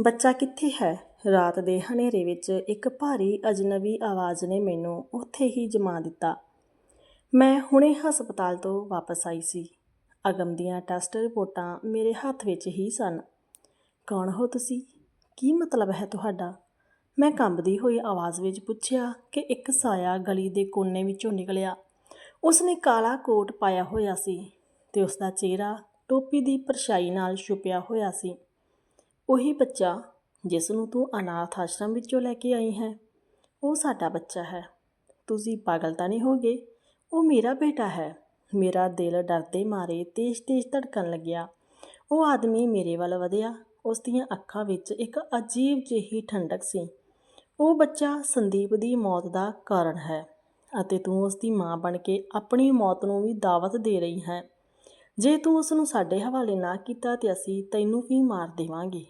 ਬੱਚਾ ਕਿੱਥੇ ਹੈ? ਰਾਤ ਦੇ ਹਨੇਰੇ ਵਿੱਚ ਇੱਕ ਭਾਰੀ ਅਜਨਬੀ ਆਵਾਜ਼ ਨੇ ਮੈਨੂੰ ਉੱਥੇ ਹੀ ਜਮਾ ਦਿੱਤਾ। ਮੈਂ ਹੁਣੇ ਹਸਪਤਾਲ ਤੋਂ ਵਾਪਸ ਆਈ ਸੀ। ਅਗਮ ਦੀਆਂ ਟੈਸਟ ਰਿਪੋਰਟਾਂ ਮੇਰੇ ਹੱਥ ਵਿੱਚ ਹੀ ਸਨ। ਕੌਣ ਹੋ ਤੁਸੀਂ? ਕੀ ਮਤਲਬ ਹੈ ਤੁਹਾਡਾ? ਮੈਂ ਕੰਬਦੀ ਹੋਈ ਆਵਾਜ਼ ਵਿੱਚ ਪੁੱਛਿਆ ਕਿ ਇੱਕ ਸਾਇਆ ਗਲੀ ਦੇ ਕੋਨੇ ਵਿੱਚੋਂ ਨਿਕਲਿਆ। ਉਸਨੇ ਕਾਲਾ ਕੋਟ ਪਾਇਆ ਹੋਇਆ ਸੀ ਤੇ ਉਸ ਦਾ ਚਿਹਰਾ ਟੋਪੀ ਦੀ ਪਰਛਾਈ ਨਾਲ ਛੁਪਿਆ ਹੋਇਆ ਸੀ। ਉਹੀ ਬੱਚਾ ਜਿਸ ਨੂੰ ਤੂੰ ਅਨਾਥ ਆਸ਼ਰਮ ਵਿੱਚੋਂ ਲੈ ਕੇ ਆਈ ਹੈ। ਉਹ ਸਾਡਾ ਬੱਚਾ ਹੈ। ਤੁਸੀਂ ਪਾਗਲ ਤਾਂ ਨਹੀਂ ਹੋਗੇ? ਉਹ ਮੇਰਾ ਬੇਟਾ ਹੈ। ਮੇਰਾ ਦਿਲ ਡਰਦੇ ਮਾਰੇ ਤੇਜ਼-ਤੇਜ਼ ਧੜਕਣ ਲੱਗਿਆ। ਉਹ ਆਦਮੀ ਮੇਰੇ ਵੱਲ ਵਧਿਆ। ਉਸ ਦੀਆਂ ਅੱਖਾਂ ਵਿੱਚ ਇੱਕ ਅਜੀਬ ਜਿਹੀ ਠੰਡਕ ਸੀ। ਉਹ ਬੱਚਾ ਸੰਦੀਪ ਦੀ ਮੌਤ ਦਾ ਕਾਰਨ ਹੈ ਅਤੇ ਤੂੰ ਉਸ ਦੀ ਮਾਂ ਬਣ ਕੇ ਆਪਣੀ ਮੌਤ ਨੂੰ ਵੀ ਦਾਵਤ ਦੇ ਰਹੀ ਹੈ। ਜੇ ਤੂੰ ਉਸ ਨੂੰ ਸਾਡੇ ਹਵਾਲੇ ਨਾ ਕੀਤਾ ਤੇ ਅਸੀਂ ਤੈਨੂੰ ਵੀ ਮਾਰ ਦੇਵਾਂਗੇ।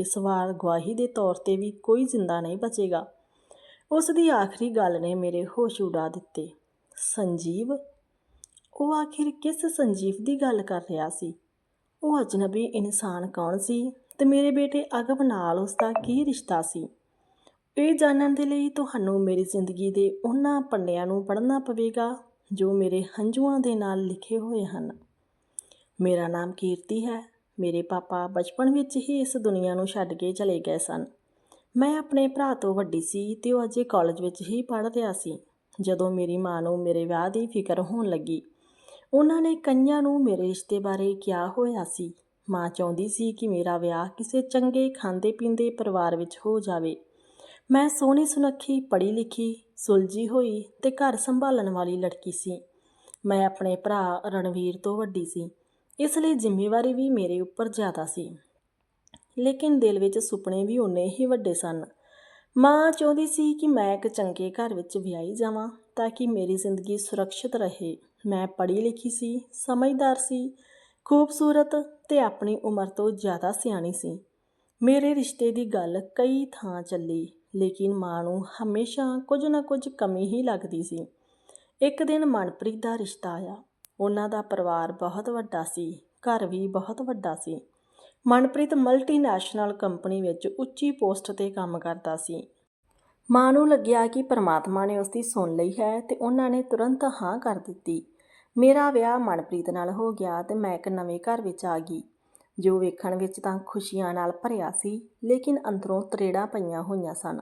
ਇਸ ਵਾਰ ਗਵਾਹੀ ਦੇ ਤੌਰ ਤੇ ਵੀ ਕੋਈ ਜ਼ਿੰਦਾ ਨਹੀਂ ਬਚੇਗਾ। ਉਸ ਦੀ ਆਖਰੀ ਗੱਲ ਨੇ ਮੇਰੇ ਹੋਸ਼ ਉਡਾ ਦਿੱਤੇ। ਸੰਜੀਵ? ਉਹ ਆਖਿਰ ਕਿਸ ਸੰਜੀਵ ਦੀ ਗੱਲ ਕਰ ਰਿਹਾ ਸੀ? ਉਹ ਅਜਨਬੀ ਇਨਸਾਨ ਕੌਣ ਸੀ ਤੇ ਮੇਰੇ ਬੇਟੇ ਅਗਮ ਨਾਲ ਉਸ ਦਾ ਕੀ ਰਿਸ਼ਤਾ ਸੀ? ਇਹ ਜਾਣਨ ਦੇ ਲਈ ਤੁਹਾਨੂੰ ਮੇਰੀ ਜ਼ਿੰਦਗੀ ਦੇ ਉਹਨਾਂ ਪੰਨਿਆਂ ਨੂੰ ਪੜ੍ਹਨਾ ਪਵੇਗਾ ਜੋ ਮੇਰੇ ਹੰਝੂਆਂ ਦੇ ਨਾਲ ਲਿਖੇ ਹੋਏ ਹਨ। ਮੇਰਾ ਨਾਮ ਕੀਰਤੀ ਹੈ। ਮੇਰੇ ਪਾਪਾ ਬਚਪਨ ਵਿੱਚ ਹੀ ਇਸ ਦੁਨੀਆ ਨੂੰ ਛੱਡ ਕੇ ਚਲੇ ਗਏ ਸਨ। ਮੈਂ ਆਪਣੇ ਭਰਾ ਤੋਂ ਵੱਡੀ ਸੀ ਤੇ ਉਹ ਅਜੇ ਕਾਲਜ ਵਿੱਚ ਹੀ ਪੜ੍ਹ ਰਿਹਾ ਸੀ। ਜਦੋਂ ਮੇਰੀ ਮਾਂ ਨੂੰ ਮੇਰੇ ਵਿਆਹ ਦੀ ਫਿਕਰ ਹੋਣ ਲੱਗੀ, ਉਹਨਾਂ ਨੇ ਕਈਆਂ ਨੂੰ ਮੇਰੇ ਰਿਸ਼ਤੇ ਬਾਰੇ ਕਿਹਾ ਹੋਇਆ ਸੀ। ਮਾਂ ਚਾਹੁੰਦੀ ਸੀ ਕਿ ਮੇਰਾ ਵਿਆਹ ਕਿਸੇ ਚੰਗੇ ਖਾਂਦੇ ਪੀਂਦੇ ਪਰਿਵਾਰ ਵਿੱਚ ਹੋ ਜਾਵੇ। ਮੈਂ ਸੋਹਣੀ ਸੁਨੱਖੀ ਪੜ੍ਹੀ ਲਿਖੀ ਸੁਲਝੀ ਹੋਈ ਤੇ ਘਰ ਸੰਭਾਲਣ ਵਾਲੀ ਲੜਕੀ ਸੀ। ਮੈਂ ਆਪਣੇ ਭਰਾ ਰਣਵੀਰ ਤੋਂ ਵੱਡੀ ਸੀ। ਇਸ ਲਈ ਜ਼ਿੰਮੇਵਾਰੀ ਵੀ ਮੇਰੇ ਉੱਪਰ ਜ਼ਿਆਦਾ ਸੀ। ਲੇਕਿਨ ਦਿਲ ਵਿੱਚ ਸੁਪਨੇ ਵੀ ਉਨੇ ਹੀ ਵੱਡੇ ਸਨ। ਮਾਂ ਚਾਹੁੰਦੀ ਸੀ ਕਿ ਮੈਂ ਇੱਕ ਚੰਗੇ ਘਰ ਵਿੱਚ ਵਿਆਹੀ ਜਾਵਾਂ ਤਾਂ ਕਿ ਮੇਰੀ ਜ਼ਿੰਦਗੀ ਸੁਰੱਖਿਅਤ ਰਹੇ। ਮੈਂ ਪੜ੍ਹੀ ਲਿਖੀ ਸੀ, ਸਮਝਦਾਰ ਸੀ, ਖੂਬਸੂਰਤ ਤੇ ਆਪਣੀ ਉਮਰ ਤੋਂ ਜ਼ਿਆਦਾ ਸਿਆਣੀ ਸੀ। ਮੇਰੇ ਰਿਸ਼ਤੇ ਦੀ ਗੱਲ ਕਈ ਥਾਂ ਚੱਲੀ, ਲੇਕਿਨ ਮਾਂ ਨੂੰ ਹਮੇਸ਼ਾ ਕੁਝ ਨਾ ਕੁਝ ਕਮੀ ਹੀ ਲੱਗਦੀ ਸੀ। ਇੱਕ ਦਿਨ ਮਨਪ੍ਰੀਤ ਦਾ ਰਿਸ਼ਤਾ ਆਇਆ। ਉਹਨਾਂ ਦਾ ਪਰਿਵਾਰ ਬਹੁਤ ਵੱਡਾ ਸੀ, ਘਰ ਵੀ ਬਹੁਤ ਵੱਡਾ ਸੀ। ਮਨਪ੍ਰੀਤ ਮਲਟੀਨੈਸ਼ਨਲ ਕੰਪਨੀ ਵਿੱਚ ਉੱਚੀ ਪੋਸਟ ਤੇ ਕੰਮ ਕਰਦਾ ਸੀ। ਮਾਂ ਨੂੰ ਲੱਗਿਆ ਕਿ ਪਰਮਾਤਮਾ ਨੇ ਉਸ ਦੀ ਸੁਣ ਲਈ ਹੈ ਤੇ ਉਹਨਾਂ ਨੇ ਤੁਰੰਤ ਹਾਂ ਕਰ ਦਿੱਤੀ। ਮੇਰਾ ਵਿਆਹ ਮਨਪ੍ਰੀਤ ਨਾਲ ਹੋ ਗਿਆ ਤੇ ਮੈਂ ਇੱਕ ਨਵੇਂ ਘਰ ਵਿੱਚ ਆ ਗਈ। ਜੋ ਵੇਖਣ ਵਿੱਚ ਤਾਂ ਖੁਸ਼ੀਆਂ ਨਾਲ ਭਰਿਆ ਸੀ, ਲੇਕਿਨ ਅੰਦਰੋਂ ਤਰੇੜਾਂ ਪਈਆਂ ਹੋਈਆਂ ਸਨ।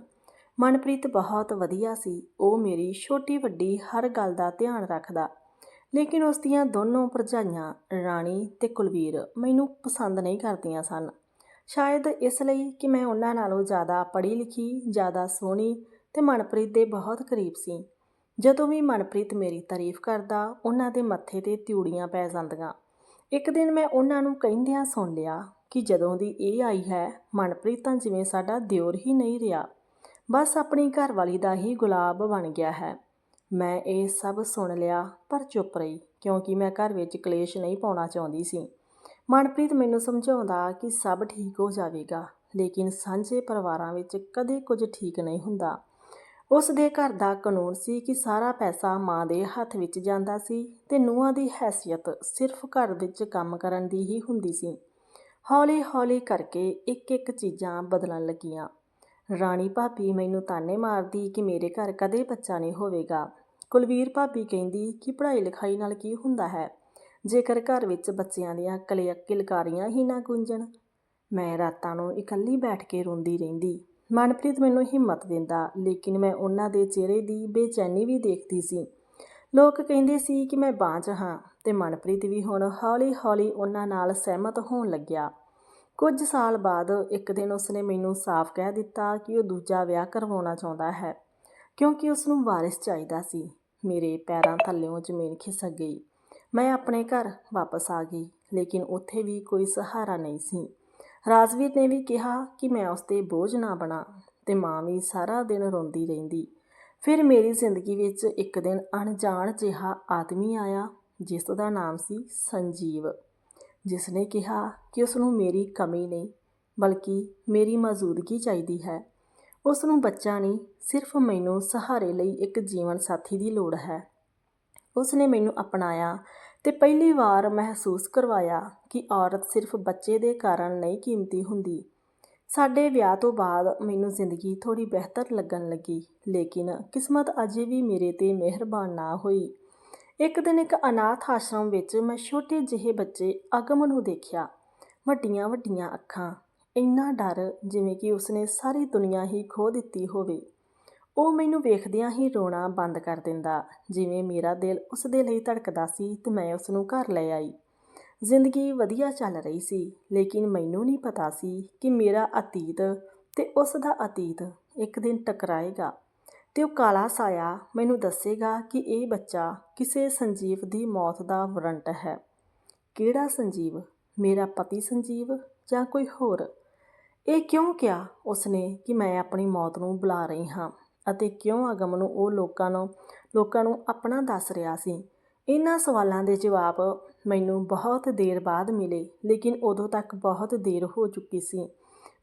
ਮਨਪ੍ਰੀਤ ਬਹੁਤ ਵਧੀਆ ਸੀ, ਉਹ ਮੇਰੀ ਛੋਟੀ ਵੱਡੀ ਹਰ ਗੱਲ ਦਾ ਧਿਆਨ ਰੱਖਦਾ। ਲੇਕਿਨ ਉਸ ਦੀਆਂ ਦੋਨੋਂ ਭਰਜਾਈਆਂ, ਰਾਣੀ ਤੇ ਕੁਲਵੀਰ, ਮੈਨੂੰ ਪਸੰਦ ਨਹੀਂ ਕਰਦੀਆਂ ਸਨ। ਸ਼ਾਇਦ ਇਸ ਲਈ ਕਿ ਮੈਂ ਉਹਨਾਂ ਨਾਲੋਂ ਜ਼ਿਆਦਾ ਪੜ੍ਹੀ ਲਿਖੀ ਜ਼ਿਆਦਾ ਸੋਹਣੀ ਤੇ ਮਨਪ੍ਰੀਤ ਦੇ ਬਹੁਤ ਕਰੀਬ ਸੀ। ਜਦੋਂ ਵੀ ਮਨਪ੍ਰੀਤ ਮੇਰੀ ਤਾਰੀਫ ਕਰਦਾ, ਉਹਨਾਂ ਦੇ ਮੱਥੇ ਤੇ ਤਿਉੜੀਆਂ ਪੈ ਜਾਂਦੀਆਂ। ਇੱਕ ਦਿਨ ਮੈਂ ਉਹਨਾਂ ਨੂੰ ਕਹਿੰਦਿਆਂ ਸੁਣ ਲਿਆ ਕਿ ਜਦੋਂ ਦੀ ਇਹ ਆਈ ਹੈ, ਮਨਪ੍ਰੀਤ ਤਾਂ ਜਿਵੇਂ ਸਾਡਾ ਦਿਓਰ ਹੀ ਨਹੀਂ ਰਿਹਾ। ਬਸ ਆਪਣੀ ਘਰਵਾਲੀ ਦਾ ਹੀ ਗੁਲਾਬ ਬਣ ਗਿਆ ਹੈ। ਮੈਂ ਇਹ ਸਭ ਸੁਣ ਲਿਆ, ਪਰ ਚੁੱਪ ਰਹੀ, ਕਿਉਂਕਿ ਮੈਂ ਘਰ ਵਿੱਚ ਕਲੇਸ਼ ਨਹੀਂ ਪਾਉਣਾ ਚਾਹੁੰਦੀ ਸੀ। ਮਨਪ੍ਰੀਤ ਮੈਨੂੰ ਸਮਝਾਉਂਦਾ ਕਿ ਸਭ ਠੀਕ ਹੋ ਜਾਵੇਗਾ, ਲੇਕਿਨ ਸਾਂਝੇ ਪਰਿਵਾਰਾਂ ਵਿੱਚ ਕਦੇ ਕੁਝ ਠੀਕ ਨਹੀਂ ਹੁੰਦਾ। ਉਸ ਦੇ ਘਰ ਦਾ ਕਾਨੂੰਨ ਸੀ ਕਿ ਸਾਰਾ ਪੈਸਾ ਮਾਂ ਦੇ ਹੱਥ ਵਿੱਚ ਜਾਂਦਾ ਸੀ ਤੇ ਨੂੰਹਾਂ ਦੀ ਹੈਸੀਅਤ ਸਿਰਫ ਘਰ ਵਿੱਚ ਕੰਮ ਕਰਨ ਦੀ ਹੀ ਹੁੰਦੀ ਸੀ। ਹੌਲੀ-ਹੌਲੀ ਕਰਕੇ ਇੱਕ-ਇੱਕ ਚੀਜ਼ਾਂ ਬਦਲਣ ਲੱਗੀਆਂ। ਰਾਣੀ ਭਾਬੀ ਮੈਨੂੰ ਤਾਨੇ ਮਾਰਦੀ ਕਿ ਮੇਰੇ ਘਰ ਕਦੇ ਬੱਚਾ ਨਹੀਂ ਹੋਵੇਗਾ। ਕੁਲਵੀਰ ਭਾਬੀ ਕਹਿੰਦੀ ਕਿ ਪੜ੍ਹਾਈ ਲਿਖਾਈ ਨਾਲ ਕੀ ਹੁੰਦਾ ਹੈ? ਜੇਕਰ ਘਰ ਵਿੱਚ ਬੱਚਿਆਂ ਦੀਆਂ ਕਲੇ ਕਿਲਕਾਰੀਆਂ ਹੀ ਨਾ ਗੁੰਜਣ, ਮੈਂ ਰਾਤਾਂ ਨੂੰ ਇਕੱਲੀ ਬੈਠ ਕੇ ਰੋਂਦੀ ਰਹਿੰਦੀ। ਮਨਪ੍ਰੀਤ ਮੈਨੂੰ ਹਿੰਮਤ ਦਿੰਦਾ, ਲੇਕਿਨ ਮੈਂ ਉਹਨਾਂ ਦੇ ਚਿਹਰੇ ਦੀ ਬੇਚੈਨੀ ਵੀ ਦੇਖਦੀ ਸੀ। ਲੋਕ ਕਹਿੰਦੇ ਸੀ ਕਿ ਮੈਂ ਬਾਂਝ ਹਾਂ ਤੇ ਮਨਪ੍ਰੀਤ ਵੀ ਹੁਣ ਹੌਲੀ-ਹੌਲੀ ਉਹਨਾਂ ਨਾਲ ਸਹਿਮਤ ਹੋਣ ਲੱਗਿਆ। ਕੁਝ ਸਾਲ ਬਾਅਦ ਇੱਕ ਦਿਨ ਉਸਨੇ ਮੈਨੂੰ ਸਾਫ਼ ਕਹਿ ਦਿੱਤਾ ਕਿ ਉਹ ਦੂਜਾ ਵਿਆਹ ਕਰਵਾਉਣਾ ਚਾਹੁੰਦਾ ਹੈ, ਕਿਉਂਕਿ ਉਸ ਨੂੰ ਵਾਰਿਸ ਚਾਹੀਦਾ ਸੀ। ਮੇਰੇ ਪੈਰਾਂ ਥੱਲੇੋਂ ਜ਼ਮੀਨ ਖਿਸਕ ਗਈ। ਮੈਂ ਆਪਣੇ ਘਰ ਵਾਪਸ ਆ ਗਈ, ਲੇਕਿਨ ਉੱਥੇ ਵੀ ਕੋਈ ਸਹਾਰਾ ਨਹੀਂ ਸੀ। ਰਾਜਵੀਰ ਨੇ ਵੀ ਕਿਹਾ ਕਿ ਮੈਂ ਉਸ ਤੇ ਬੋਝ ਨਾ ਬਣਾ ਤੇ ਮਾਂ ਵੀ ਸਾਰਾ ਦਿਨ ਰੋਂਦੀ ਰਹਿੰਦੀ। ਫਿਰ ਮੇਰੀ ਜ਼ਿੰਦਗੀ ਵਿੱਚ ਇੱਕ ਦਿਨ ਅਣਜਾਣ ਜਿਹਾ ਆਦਮੀ ਆਇਆ, ਜਿਸ ਦਾ ਨਾਮ ਸੀ ਸੰਜੀਵ। ਜਿਸ ਨੇ ਕਿਹਾ ਕਿ ਉਸ ਨੂੰ ਮੇਰੀ ਕਮੀ ਨਹੀਂ, ਬਲਕਿ ਮੇਰੀ ਮੌਜੂਦਗੀ ਚਾਹੀਦੀ ਹੈ। ਉਸ ਨੂੰ ਬੱਚਾ ਨਹੀਂ, ਸਿਰਫ ਮੈਨੂੰ ਸਹਾਰੇ ਲਈ ਇੱਕ ਜੀਵਨ ਸਾਥੀ ਦੀ ਲੋੜ ਹੈ। ਉਸ ਨੇ ਮੈਨੂੰ ਅਪਣਾਇਆ ਤੇ ਪਹਿਲੀ ਵਾਰ ਮਹਿਸੂਸ ਕਰਵਾਇਆ ਕਿ ਔਰਤ ਸਿਰਫ ਬੱਚੇ ਦੇ ਕਾਰਨ ਨਹੀਂ ਕੀਮਤੀ ਹੁੰਦੀ। ਸਾਡੇ ਵਿਆਹ ਤੋਂ ਬਾਅਦ ਮੈਨੂੰ ਜ਼ਿੰਦਗੀ ਥੋੜ੍ਹੀ ਬਿਹਤਰ ਲੱਗਣ ਲੱਗੀ, ਲੇਕਿਨ ਕਿਸਮਤ ਅਜੇ ਵੀ ਮੇਰੇ 'ਤੇ ਮਿਹਰਬਾਨ ਨਾ ਹੋਈ। ਇੱਕ ਦਿਨ ਇੱਕ ਅਨਾਥ ਆਸ਼ਰਮ ਵਿੱਚ ਮੈਂ ਛੋਟੇ ਜਿਹੇ ਬੱਚੇ ਅਗਮ ਨੂੰ ਦੇਖਿਆ। ਵੱਡੀਆਂ ਵੱਡੀਆਂ ਅੱਖਾਂ, ਇੰਨਾ ਡਰ ਜਿਵੇਂ ਕਿ ਉਸਨੇ ਸਾਰੀ ਦੁਨੀਆ ਹੀ ਖੋ ਦਿੱਤੀ ਹੋਵੇ। ਉਹ ਮੈਨੂੰ ਵੇਖਦਿਆਂ ਹੀ ਰੋਣਾ ਬੰਦ ਕਰ ਦਿੰਦਾ, ਜਿਵੇਂ ਮੇਰਾ ਦਿਲ ਉਸ ਦੇ ਲਈ ਧੜਕਦਾ ਸੀ ਤੇ ਮੈਂ ਉਸ ਨੂੰ ਘਰ ਲੈ ਆਈ। ਜ਼ਿੰਦਗੀ ਵਧੀਆ ਚੱਲ ਰਹੀ ਸੀ, ਲੇਕਿਨ ਮੈਨੂੰ ਨਹੀਂ ਪਤਾ ਸੀ ਕਿ ਮੇਰਾ ਅਤੀਤ ਤੇ ਉਸ ਦਾ ਅਤੀਤ ਇੱਕ ਦਿਨ ਟਕਰਾਏਗਾ। ਅਤੇ ਉਹ ਕਾਲਾ ਸਾਇਆ ਮੈਨੂੰ ਦੱਸੇਗਾ ਕਿ ਇਹ ਬੱਚਾ ਕਿਸੇ ਸੰਜੀਵ ਦੀ ਮੌਤ ਦਾ ਵਾਰੰਟ ਹੈ। ਕਿਹੜਾ ਸੰਜੀਵ? ਮੇਰਾ ਪਤੀ ਸੰਜੀਵ ਜਾਂ ਕੋਈ ਹੋਰ? ਇਹ ਕਿਉਂ ਕਿਹਾ ਉਸਨੇ ਕਿ ਮੈਂ ਆਪਣੀ ਮੌਤ ਨੂੰ ਬੁਲਾ ਰਹੀ ਹਾਂ ਅਤੇ ਕਿਉਂ ਅਗਮ ਨੂੰ ਉਹ ਲੋਕਾਂ ਨੂੰ ਲੋਕਾਂ ਨੂੰ ਆਪਣਾ ਦੱਸ ਰਿਹਾ ਸੀ? ਇਹਨਾਂ ਸਵਾਲਾਂ ਦੇ ਜਵਾਬ ਮੈਨੂੰ ਬਹੁਤ ਦੇਰ ਬਾਅਦ ਮਿਲੇ, ਲੇਕਿਨ ਉਦੋਂ ਤੱਕ ਬਹੁਤ ਦੇਰ ਹੋ ਚੁੱਕੀ ਸੀ।